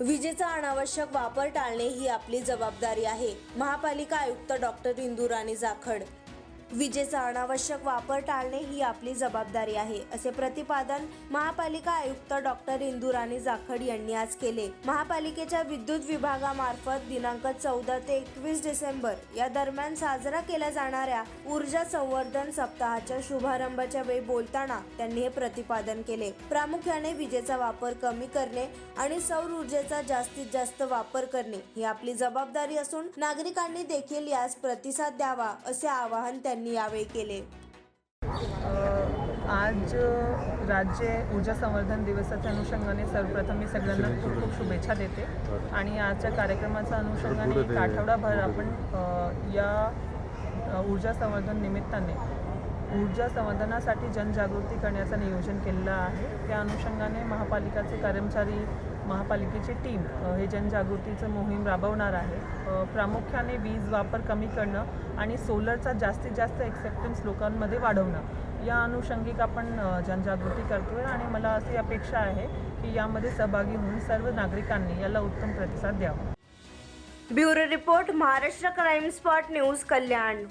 विजेचा अनावश्यक वापर टाळणे ही आपली जबाबदारी आहे. महापालिका आयुक्त डॉक्टर इंदुराणी जाखड विजेचा अनावश्यक वापर टाळणे ही आपली जबाबदारी आहे असे प्रतिपादन महापालिका आयुक्त डॉक्टर इंदुराणी जाखड यांनी आज केले. महापालिकेच्या विद्युत विभागामार्फत दिनांक चौदा ते एकवीस डिसेंबर या दरम्यान साजरा केल्या जाणाऱ्या ऊर्जा संवर्धन सप्ताहाच्या शुभारंभाच्या वेळी बोलताना त्यांनी हे प्रतिपादन केले. प्रामुख्याने विजेचा वापर कमी करणे आणि सौर ऊर्जेचा जास्तीत जास्त वापर करणे ही आपली जबाबदारी असून नागरिकांनी देखील यास प्रतिसाद द्यावा असे आवाहन त्यांनी यावेळी केले? आज राज्य ऊर्जा संवर्धन दिवसाच्या अनुषंगाने सर्वप्रथम मी सगळ्यांना खूप खूप शुभेच्छा देते. आणि आजच्या कार्यक्रमाच्या अनुषंगाने एक आठवडाभर आपण या ऊर्जा संवर्धन निमित्ताने ऊर्जा संवर्धनासाठी जनजागृती करण्याचं नियोजन केलेलं आहे. त्या अनुषंगाने महापालिकाचे कर्मचारी महापालिकेची टीम हे जनजागृतीचं मोहीम राबवणार आहे. प्रामुख्याने वीज वापर कमी करणं आणि सोलरचा जास्तीत जास्त एक्सेप्टन्स लोकांमध्ये वाढवणं. या अनुषंगिक आपण जनजागृती करतो आहे आणि मला अशी अपेक्षा आहे की यामध्ये सहभागी होऊन सर्व नागरिकांनी याला उत्तम प्रतिसाद द्यावा. Bureau report Maharashtra crime spot news Kalyan.